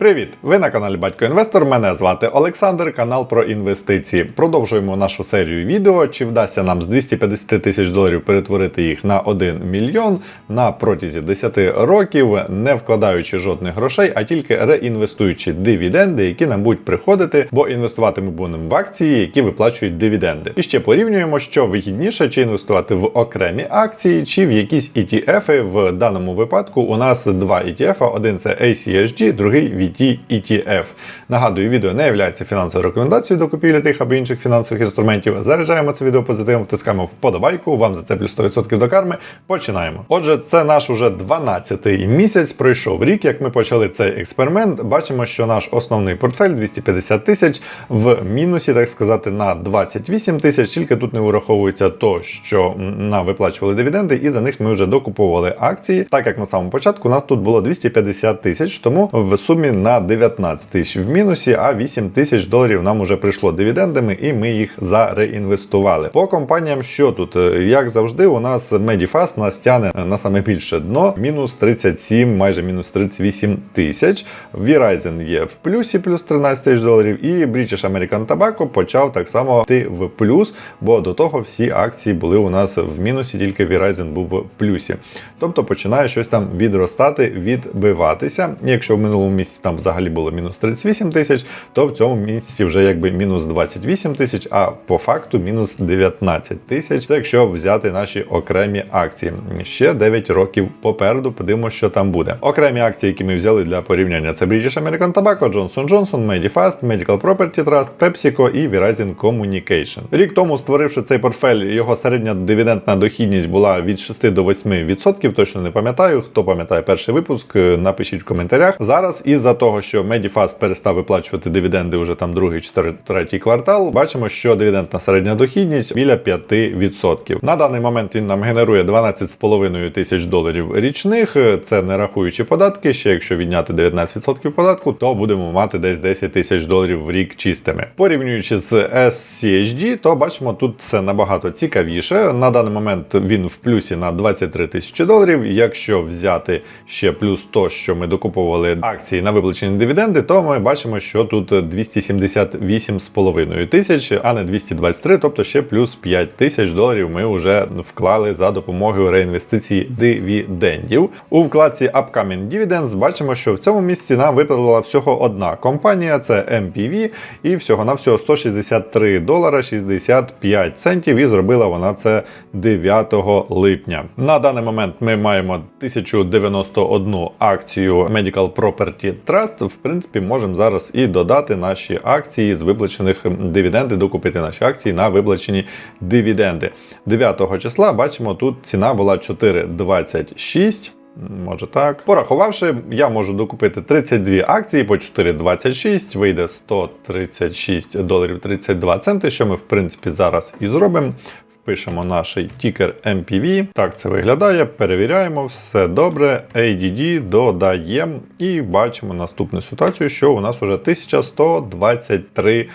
Привіт! Ви на каналі Батько Інвестор. Мене звати Олександр, канал про інвестиції. Продовжуємо нашу серію відео. Чи вдасться нам з 250 тисяч доларів перетворити їх на 1 мільйон на протязі 10 років, не вкладаючи жодних грошей, а тільки реінвестуючи дивіденди, які нам будуть приходити, бо інвестувати ми будемо в акції, які виплачують дивіденди. І ще порівнюємо, що вигідніше, чи інвестувати в окремі акції, чи в якісь ETF. В даному випадку у нас два ETF, один це ACHG, другий VT ETF. Нагадую, відео не є фінансовою рекомендацією до купівлі тих або інших фінансових інструментів. Заряджаємо це відео позитивом, втискаємо вподобайку. Вам за це плюс 100% до карми. Починаємо. Отже, це наш уже 12-й місяць. Пройшов рік, як ми почали цей експеримент. Бачимо, що наш основний портфель 250 тисяч в мінусі, так сказати, на 28 тисяч. Тільки тут не враховується то, що нам виплачували дивіденди, і за них ми вже докуповували акції. Так як на самому початку у нас тут було 250 тисяч, тому в сумі на 19 тисяч в мінусі, а 8 тисяч доларів нам уже прийшло дивідендами, і ми їх зареінвестували. По компаніям, що тут, Е, як завжди, у нас Medifast нас тяне на саме більше дно, мінус 37, майже мінус 38 тисяч. Verizon є в плюсі, плюс 13 тисяч доларів, і British American Tobacco почав так само йти в плюс, бо до того всі акції були у нас в мінусі, тільки Verizon був в плюсі. Тобто починає щось там відростати, відбиватися. Якщо в минулому місці там взагалі було мінус 38 тисяч, то в цьому місці вже якби мінус 28 тисяч, а по факту мінус 19 тисяч. Це якщо взяти наші окремі акції. Ще 9 років попереду, подивимося, що там буде. Окремі акції, які ми взяли для порівняння, це British American Tobacco, Johnson Johnson, Medifast, Medical Property Trust, PepsiCo і Verizon Communication. Рік тому, створивши цей портфель, його середня дивідендна дохідність була від 6 до 8%. Точно не пам'ятаю. Хто пам'ятає перший випуск, напишіть в коментарях. Зараз із-за того, що Medifast перестав виплачувати дивіденди вже там другий, чотири- третій квартал, бачимо, що дивідендна середня дохідність біля 5%. На даний момент він нам генерує 12,5 тисяч доларів річних. Це не рахуючи податки. Ще якщо відняти 19% податку, то будемо мати десь 10 тисяч доларів в рік чистими. Порівнюючи з SCHD, то бачимо, тут це набагато цікавіше. На даний момент він в плюсі на 23 тисячі доларів. Якщо взяти ще плюс то, що ми докуповували акції на виплачені дивіденди, то ми бачимо, що тут 278,5 тисяч, а не 223, тобто ще плюс 5 тисяч доларів ми вже вклали за допомогою реінвестиції дивідендів. У вкладці Upcoming Dividends бачимо, що в цьому місці нам виплатила всього одна компанія, це MPV, і всього на всього 163 долара 65 центів. І зробила вона це 9 липня. На даний момент ми маємо 1091 акцію Medical Property Trust. В принципі, можемо зараз і додати наші акції з виплачених дивіденди, докупити наші акції на виплачені дивіденди. 9 числа бачимо, тут ціна була 4,26. Може так. Порахувавши, я можу докупити 32 акції по 4,26, вийде 136 доларів 32 центи, що ми, в принципі, зараз і зробимо. Впишемо наш тікер MPV. Так це виглядає. Перевіряємо, все добре. ADD додаємо і бачимо наступну ситуацію, що у нас вже 1123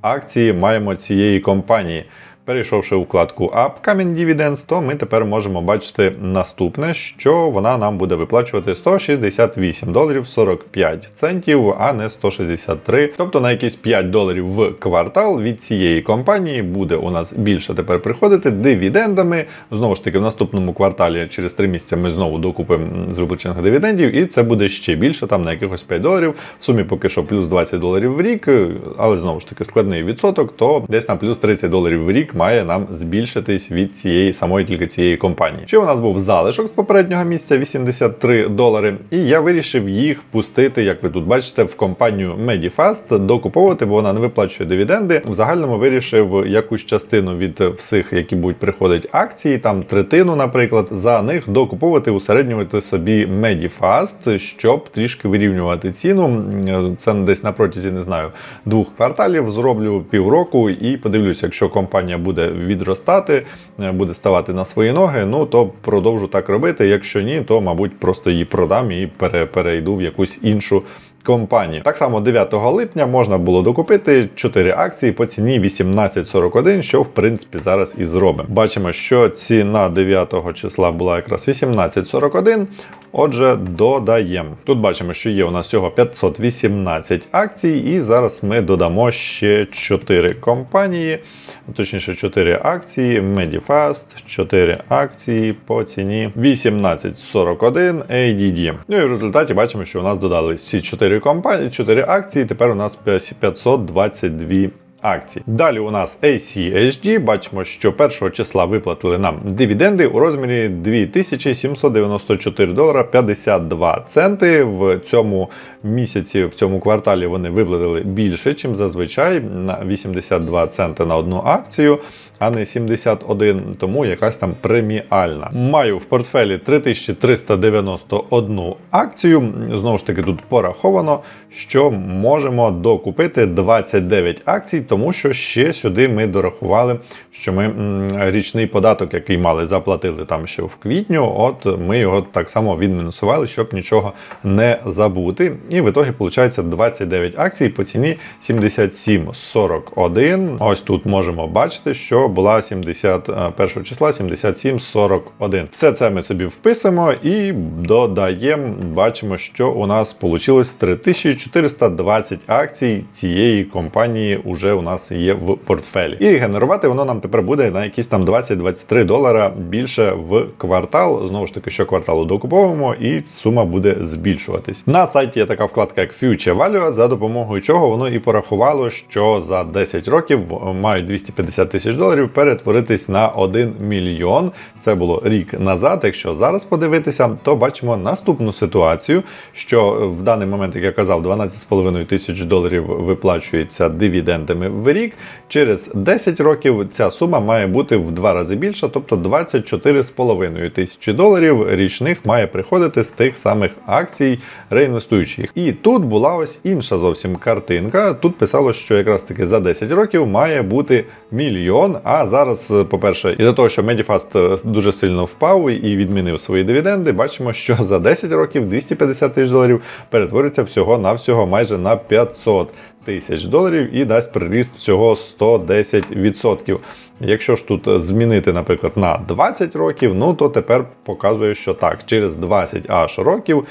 акції маємо цієї компанії. Перейшовши у вкладку Upcoming Dividends, то ми тепер можемо бачити наступне, що вона нам буде виплачувати 168 доларів 45 центів, а не 163. Тобто на якісь 5 доларів в квартал від цієї компанії буде у нас більше тепер приходити дивідендами. Знову ж таки, в наступному кварталі через 3 місяці ми знову докупимо з виплачених дивідендів, і це буде ще більше, там на якихось 5 доларів. В сумі поки що плюс 20 доларів в рік, але знову ж таки складний відсоток, то десь на плюс 30 доларів в рік має нам збільшитись від цієї самої тільки цієї компанії. Ще у нас був залишок з попереднього місця 83 долари, і я вирішив їх пустити, як ви тут бачите, в компанію Medifast, докуповувати, бо вона не виплачує дивіденди. В загальному вирішив якусь частину від всіх, які будуть приходити акції, там третину, наприклад, за них докуповувати, усереднювати собі Medifast, щоб трішки вирівнювати ціну. Це десь на протязі не знаю двох кварталів. Зроблю півроку і подивлюся, якщо компанія буде відростати, е, буде ставати на свої ноги, ну то продовжу так робити. Якщо ні, то мабуть просто її продам і пере- перейду в якусь іншу компанії. Так само 9 липня можна було докупити 4 акції по ціні 18,41, що в принципі зараз і зробимо. Бачимо, що ціна 9 числа була якраз 18,41. Отже, додаємо. Тут бачимо, що є у нас всього 518 акцій, і зараз ми додамо ще 4 компанії, точніше 4 акції, Medifast, 4 акції по ціні 1841 ADD. Ну і в результаті бачимо, що у нас додали всі 4 компанії, 4 акції. Тепер у нас 522 акцій. Далі у нас ACHD. Бачимо, що 1 числа виплатили нам дивіденди у розмірі 2794 долара 52 центи. В цьому місяці, в цьому кварталі вони виплатили більше, ніж зазвичай на 82 центи на одну акцію, а не 71, тому якась там преміальна. Маю в портфелі 3391 акцію. Знову ж таки, тут пораховано, що можемо докупити 29 акцій, тому що ще сюди ми дорахували, що ми річний податок, який мали, заплатили там ще в квітню. От ми його так само відмінусували, щоб нічого не забути. І в ітогі виходить 29 акцій по ціні 77,41. Ось тут можемо бачити, що була 71 числа 77,41. Все це ми собі вписуємо і додаємо. Бачимо, що у нас вийшло 3420 акцій цієї компанії уже у нас є в портфелі. І генерувати воно нам тепер буде на якісь там 20-23 долара більше в квартал. Знову ж таки, що кварталу докуповуємо, і сума буде збільшуватись. На сайті є така вкладка як Future Value, за допомогою чого воно і порахувало, що за 10 років мають 250 тисяч доларів перетворитись на 1 мільйон. Це було рік назад. Якщо зараз подивитися, то бачимо наступну ситуацію, що в даний момент, як я казав, 12,5 тисяч доларів виплачується дивідендами в рік. Через 10 років ця сума має бути в два рази більша, тобто 24,5 тисячі доларів річних має приходити з тих самих акцій реінвестуючих. І тут була ось інша зовсім картинка. Тут писало, що якраз таки за 10 років має бути мільйон. А зараз, по-перше, із-за того, що Medifast дуже сильно впав і відмінив свої дивіденди, бачимо, що за 10 років 250 тисяч доларів перетвориться всього-навсього майже на 500 тисяч доларів і дасть приріст всього 110%. Якщо ж тут змінити, наприклад, на 20 років, ну то тепер показує, що так, через 20 аж років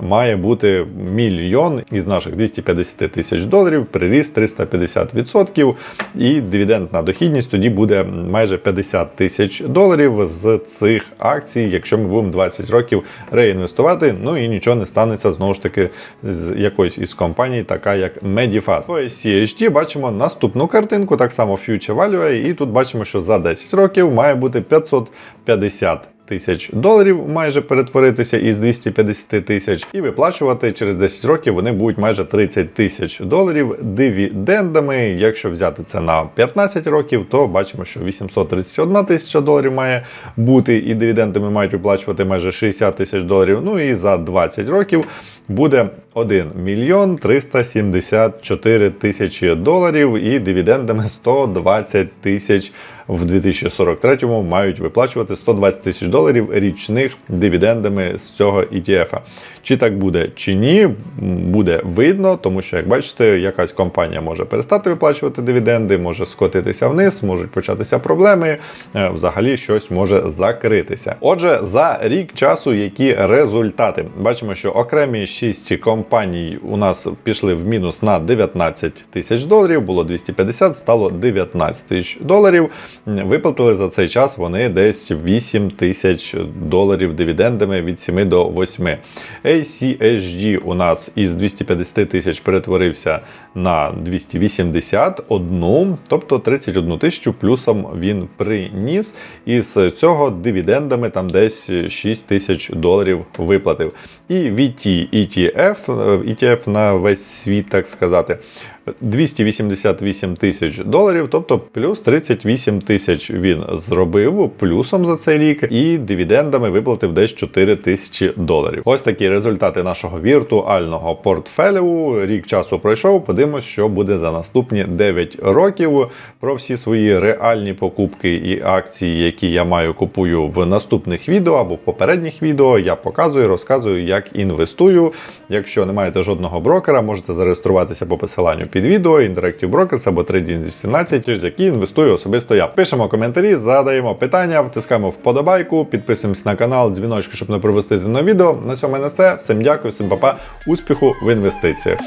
має бути мільйон із наших 250 тисяч доларів, приріст 350%, і дивідендна дохідність тоді буде майже 50 тисяч доларів з цих акцій, якщо ми будемо 20 років реінвестувати. Ну і нічого не станеться знову ж таки з якоїсь із компаній, така як Medifast. По CHD бачимо наступну картинку, так само Future Value, і тут бачимо, що за 10 років має бути 550 тисяч доларів майже перетворитися із 250 тисяч, і виплачувати через 10 років вони будуть майже 30 тисяч доларів дивідендами. Якщо взяти це на 15 років, то бачимо, що 831 тисяча доларів має бути, і дивідендами мають виплачувати майже 60 тисяч доларів. Ну і за 20 років буде 1 мільйон 374 тисячі доларів, і дивідендами 120 тисяч в 2043-му мають виплачувати 120 тисяч доларів річних дивідендами з цього ETF. Чи так буде, чи ні, буде видно, тому що, як бачите, якась компанія може перестати виплачувати дивіденди, може скотитися вниз, можуть початися проблеми, е, взагалі щось може закритися. Отже, за рік часу, які результати? Бачимо, що окремі 6 компаній у нас пішли в мінус на 19 тисяч доларів, було 250, стало 19 тисяч доларів. Виплатили за цей час вони десь 8 тисяч доларів дивідендами від 7 до 8. ACHD у нас із 250 тисяч перетворився на 281, тобто 31 тисячу плюсом він приніс. І з цього дивідендами там десь 6 тисяч доларів виплатив. І VT ETF, ETF на весь світ, так сказати. 288 тисяч доларів, тобто плюс 38 тисяч він зробив плюсом за цей рік, і дивідендами виплатив десь 4 тисячі доларів. Ось такі результати нашого віртуального портфелю. Рік часу пройшов. Подивимось, що буде за наступні 9 років. Про всі свої реальні покупки і акції, які я маю купую в наступних відео або в попередніх відео. Я показую, розказую, як інвестую. Якщо не маєте жодного брокера, можете зареєструватися по посиланню під відео, Interactive Brokers або Trading217, через які інвестую особисто я. Пишемо коментарі, задаємо питання, втискаємо вподобайку, підписуємось на канал, дзвіночку, щоб не пропустити нове відео. На цьому в все. Всім дякую, всім па-па, успіху в інвестиціях.